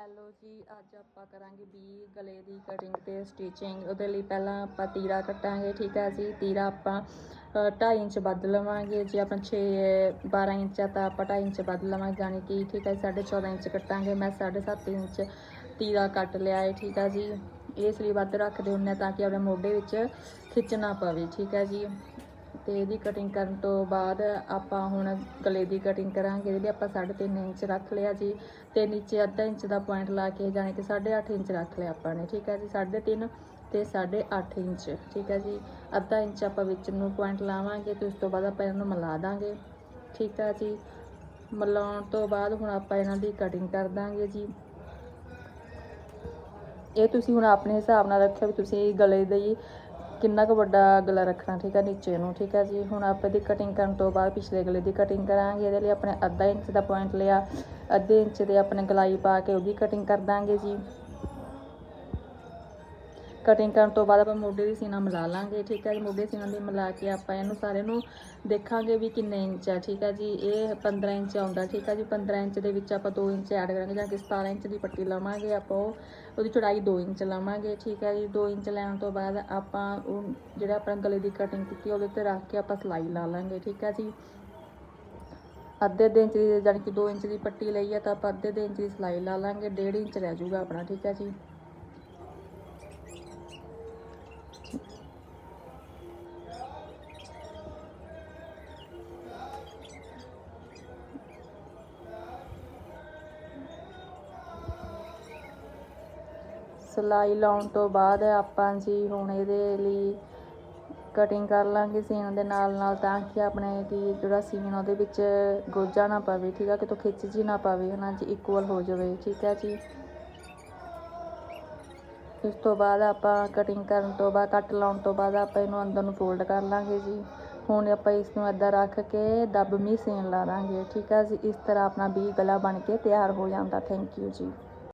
Hello ਜੀ, ਅੱਜ ਆਪਾਂ ਕਰਾਂਗੇ ਵੀ ਗਲੇ ਦੀ ਕਟਿੰਗ ਤੇ ਸਟਿਚਿੰਗ ਉਹਦੇ ਲਈ ਪਹਿਲਾਂ ਆਪਾਂ ਤੀਰਾ ਕੱਟਾਂਗੇ, ਠੀਕ ਹੈ ਜੀ? ਤੀਰਾ ਆਪਾਂ 2.5 ਇੰਚ ਵੱਧ ਲਵਾਂਗੇ। ਜੇ ਆਪਾਂ 6 12 ਇੰਚ ਆ ਤਾਂ ਆਪਾਂ 2.5 ਇੰਚ ਵੱਧ ਲਵਾਂਗੇ, ਯਾਨੀ ਕਿ ਠੀਕ ਹੈ 14.5 ਇੰਚ ਕੱਟਾਂਗੇ। ਮੈਂ 7.5 ਇੰਚ ਤੀਰਾ ਕੱਟ ਲਿਆ ਹੈ ਠੀਕ ਹੈ ਜੀ? ਇਸ ਲਈ ਵੱਧ ਰੱਖਦੇ ਹੁੰਨੇ ਤਾਂ ਕਿ ਆਪਣੇ ਮੋਢੇ ਵਿੱਚ ਖਿੱਚਣਾ ਪਵੇ, ਠੀਕ ਹੈ ਜੀ? ਤੇ ਇਹਦੀ ਕਟਿੰਗ ਕਰਨ ਤੋਂ ਬਾਅਦ ਆਪਾਂ ਹੁਣ ਗਲੇ ਦੀ ਕਟਿੰਗ ਕਰਾਂਗੇ, ਇਹਦੇ ਲਈ ਆਪਾਂ 3.5 ਇੰਚ ਰੱਖ ਲਿਆ ਜੀ ਤੇ ਨੀਚੇ ਅੱਧਾ ਇੰਚ ਦਾ ਪੁਆਇੰਟ ਲਾ ਕੇ ਜਾਣੀ ਕਿ 8.5 ਇੰਚ ਰੱਖ ਲਿਆ ਆਪਾਂ ਨੇ, ਠੀਕ ਹੈ ਜੀ? 3.5 ਤੇ 8.5 ਇੰਚ, ਠੀਕ ਹੈ ਜੀ? ਅੱਧਾ ਇੰਚ ਆਪਾਂ ਵਿੱਚ ਨੂੰ ਪੁਆਇੰਟ ਲਾਵਾਂਗੇ ਤੇ ਉਸ ਤੋਂ ਬਾਅਦ ਆਪਾਂ ਇਹਨਾਂ ਨੂੰ ਮਿਲਾ ਦਾਂਗੇ, ਠੀਕ ਹੈ ਜੀ? ਮਿਲਾਉਣ ਤੋਂ ਬਾਅਦ ਹੁਣ ਆਪਾਂ ਇਹਨਾਂ ਦੀ ਕਟਿੰਗ ਕਰ ਦਾਂਗੇ ਜੀ। ਇਹ ਤੁਸੀਂ ਹੁਣ ਆਪਣੇ ਹਿਸਾਬ ਨਾਲ ਰੱਖਿਓ ਵੀ ਤੁਸੀਂ ਗਲੇ ਦੀ ਕਿੰਨਾ ਕੁ ਵੱਡਾ ਗਲਾ ਰੱਖਣਾ, ਠੀਕ ਹੈ ਨੀਚੇ ਨੂੰ, ਠੀਕ ਹੈ ਜੀ। ਹੁਣ ਆਪਾਂ ਦੀ ਕਟਿੰਗ ਕਰਨ ਤੋਂ ਬਾਅਦ ਪਿਛਲੇ ਗਲੇ ਦੀ ਕਟਿੰਗ ਕਰਾਂਗੇ, ਇਹਦੇ ਲਈ ਆਪਣੇ ਅੱਧਾ ਇੰਚ ਦਾ ਪੁਆਇੰਟ ਲਿਆ, ਅੱਧੇ ਇੰਚ ਦੇ ਆਪਣੇ ਗਲਾਈ ਪਾ ਕੇ ਉਹਦੀ ਕਟਿੰਗ ਕਰ ਦਾਂਗੇ ਜੀ। ਕਟਿੰਗ ਕਰਨ ਤੋਂ ਬਾਅਦ ਆਪਾਂ ਮੋਢੇ ਦੀ ਸੀਨਾ ਮਿਲਾ ਲਾਂਗੇ, ਠੀਕ ਹੈ ਜੀ? ਮੋਢੇ ਸੀਨਾ ਦੀ ਮਿਲਾ ਕੇ ਆਪਾਂ ਇਹਨੂੰ ਸਾਰੇ ਨੂੰ ਦੇਖਾਂਗੇ ਵੀ ਕਿੰਨੇ ਇੰਚ ਆ, ਠੀਕ ਹੈ ਜੀ? ਇਹ 15 ਇੰਚ ਆਉਂਦਾ, ਠੀਕ ਹੈ ਜੀ? 15 ਇੰਚ ਦੇ ਵਿੱਚ ਆਪਾਂ 2 ਇੰਚ ਐਡ ਕਰਾਂਗੇ ਜਾਂ ਕਿ 17 ਇੰਚ ਦੀ ਪੱਟੀ ਲਵਾਂਗੇ ਆਪਾਂ ਉਹ, ਉਹਦੀ ਚੌੜਾਈ 2 ਇੰਚ ਲਾਵਾਂਗੇ, ਠੀਕ ਹੈ ਜੀ? 2 ਇੰਚ ਲੈਣ ਤੋਂ ਬਾਅਦ ਆਪਾਂ ਉਹ ਜਿਹੜਾ ਆਪਾਂ ਗਲੇ ਦੀ ਕਟਿੰਗ ਕੀਤੀ ਉਹਦੇ ਤੇ ਰੱਖ ਕੇ ਆਪਾਂ ਸਲਾਈ ਲਾ ਲਾਂਗੇ, ਠੀਕ ਹੈ ਜੀ? ਅੱਧੇ ਅੱਧੇ ਇੰਚ ਦੀ ਜਾਣੀ ਕਿ 2 ਇੰਚ ਦੀ ਪੱਟੀ ਲਈ ਹੈ ਤਾਂ ਆਪਾਂ ਅੱਧੇ ਅੱਧੇ ਇੰਚ ਦੀ ਸਲਾਈ ਲਾ ਲਾਂਗੇ 1.5 ਇੰਚ ਰਹਿ ਜਾਊਗਾ ਆਪਣਾ, ਠੀਕ ਹੈ ਜੀ? ਸਿਲਾਈ ਲਾਉਣ ਤੋਂ ਬਾਅਦ ਆਪਾਂ ਜੀ ਹੁਣ ਇਹਦੇ ਲਈ ਕਟਿੰਗ ਕਰ ਲਾਂਗੇ ਸੀਨ ਦੇ ਨਾਲ ਨਾਲ ਤਾਂ ਕਿ ਆਪਣੇ ਕੀ ਜਿਹੜਾ ਸੀਨ ਉਹਦੇ ਵਿੱਚ ਗੋਜਾ ਨਾ ਪਵੇ, ਠੀਕ ਆ? ਕਿਤੋਂ ਖਿੱਚ ਜੀ ਨਾ ਪਵੇ, ਹਨਾ ਜੀ? ਇਕੁਅਲ ਹੋ ਜਾਵੇ, ਠੀਕ ਹੈ ਜੀ? ਇਸ ਤੋਂ ਬਾਅਦ ਆਪਾਂ ਕਟਿੰਗ ਕਰਨ ਤੋਂ ਬਾਅਦ ਕੱਟ ਲਾਉਣ ਤੋਂ ਬਾਅਦ ਆਪਾਂ ਇਹਨੂੰ ਅੰਦਰ ਨੂੰ ਫੋਲਡ ਕਰ ਲਾਂਗੇ ਜੀ। ਹੁਣ ਆਪਾਂ ਇਸ ਨੂੰ ਇੱਦਾਂ ਰੱਖ ਕੇ ਦਬਮੀ ਸੀਨ ਲਾ ਦਾਂਗੇ, ਠੀਕ ਆ ਜੀ? ਇਸ ਤਰ੍ਹਾਂ ਆਪਣਾ ਵੀ ਗਲਾ ਬਣ ਕੇ ਤਿਆਰ ਹੋ ਜਾਂਦਾ। ਥੈਂਕ ਯੂ ਜੀ।